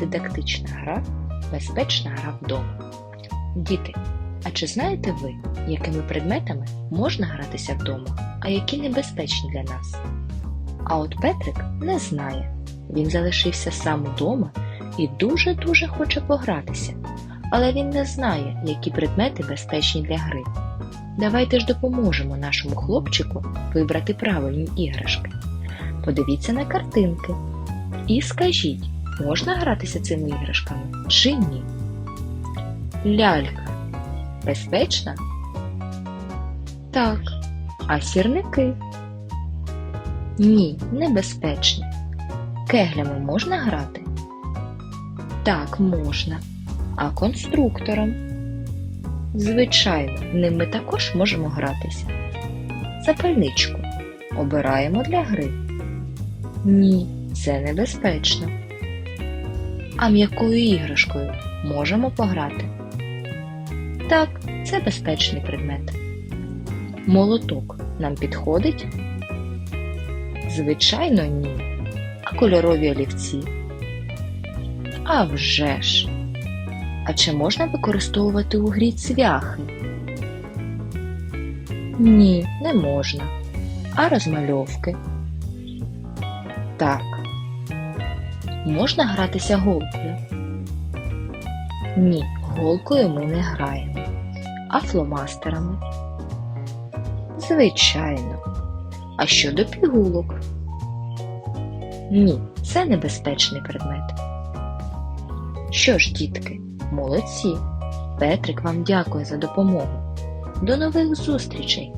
Дидактична гра безпечна гра вдома. Діти, а чи знаєте ви, якими предметами можна гратися вдома, а які небезпечні для нас? А от Петрик не знає. Він залишився сам вдома і дуже-дуже хоче погратися, але він не знає, які предмети безпечні для гри. Давайте ж допоможемо нашому хлопчику вибрати правильні іграшки. Подивіться на картинки і скажіть, можна гратися цими іграшками чи ні? Лялька безпечна? Так. А сірники? Ні, небезпечні. Кеглями можна грати? Так, можна. А конструктором? Звичайно, ним ми також можемо гратися. Запальничку обираємо для гри. Ні, це небезпечно. А м'якою іграшкою можемо пограти. Так, це безпечний предмет. Молоток нам підходить? Звичайно, ні. А кольорові олівці? А вже ж! А чи можна використовувати у грі цвяхи? Ні, не можна. А розмальовки? Так. Можна гратися голкою? Ні, голкою ми не граємо. А фломастерами? Звичайно. А щодо пігулок? Ні, це небезпечний предмет. Що ж, дітки, молодці. Петрик вам дякує за допомогу. До нових зустрічей!